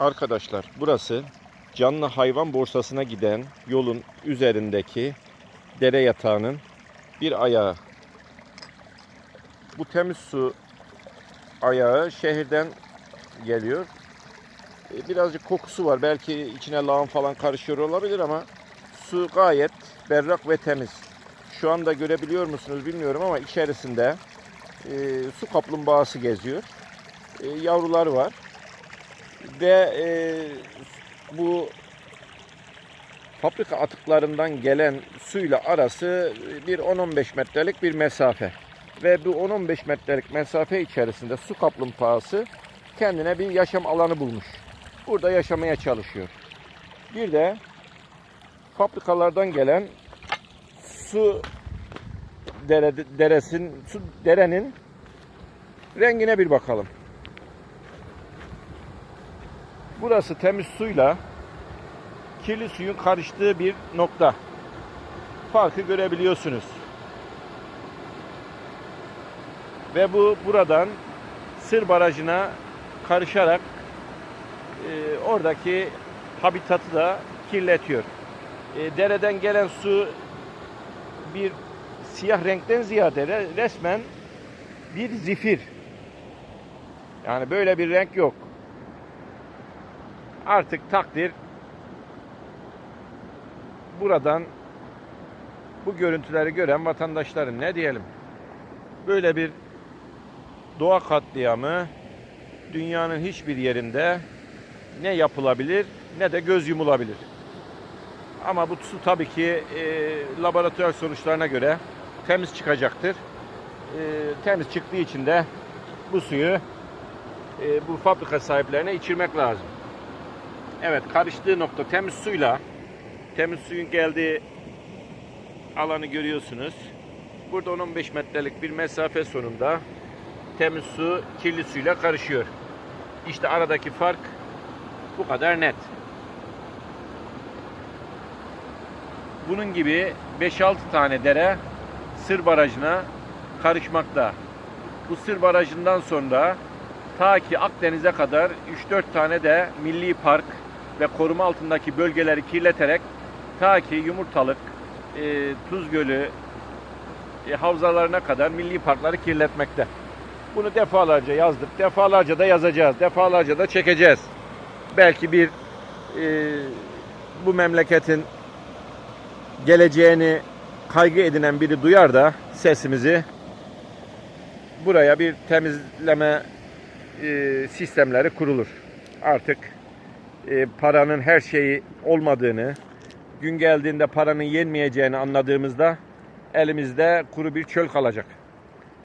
Arkadaşlar burası canlı hayvan borsasına giden yolun üzerindeki dere yatağının bir ayağı. Bu temiz su ayağı şehirden geliyor. E, Birazcık kokusu var. Belki içine lağım falan karışıyor olabilir ama su gayet berrak ve temiz. Şu anda görebiliyor musunuz bilmiyorum ama içerisinde e, su kaplumbağası geziyor. E, yavrular var. Ve e, bu fabrika atıklarından gelen suyla arası bir 10-15 metrelik bir mesafe. Ve bu 10-15 metrelik mesafe içerisinde su kaplumbağası kendine bir yaşam alanı bulmuş. Burada yaşamaya çalışıyor. Bir de fabrikalardan gelen su dere, deresin, su derenin rengine bir bakalım. Burası temiz suyla kirli suyun karıştığı bir nokta. Farkı görebiliyorsunuz. Ve bu buradan Sır Barajı'na karışarak e, oradaki habitatı da kirletiyor. E, dereden gelen su bir siyah renkten ziyade re- resmen bir zifir. Yani böyle bir renk yok. Artık takdir buradan bu görüntüleri gören vatandaşların ne diyelim? Böyle bir doğa katliamı dünyanın hiçbir yerinde ne yapılabilir ne de göz yumulabilir. Ama bu su tabii ki e, laboratuvar sonuçlarına göre temiz çıkacaktır. E, temiz çıktığı için de bu suyu e, bu fabrika sahiplerine içirmek lazım. Evet karıştığı nokta temiz suyla temiz suyun geldiği alanı görüyorsunuz. Burada 10-15 metrelik bir mesafe sonunda temiz su kirli suyla karışıyor. İşte aradaki fark bu kadar net. Bunun gibi 5-6 tane dere Sır Barajı'na karışmakta. Bu Sır Barajı'ndan sonra ta ki Akdeniz'e kadar 3-4 tane de milli park ve koruma altındaki bölgeleri kirleterek ta ki Yumurtalık, e, Tuz Gölü e, havzalarına kadar milli parkları kirletmekte. Bunu defalarca yazdık, defalarca da yazacağız, defalarca da çekeceğiz. Belki bir e, bu memleketin geleceğini kaygı edinen biri duyar da sesimizi buraya bir temizleme e, sistemleri kurulur. Artık e, paranın her şeyi olmadığını, gün geldiğinde paranın yenmeyeceğini anladığımızda elimizde kuru bir çöl kalacak.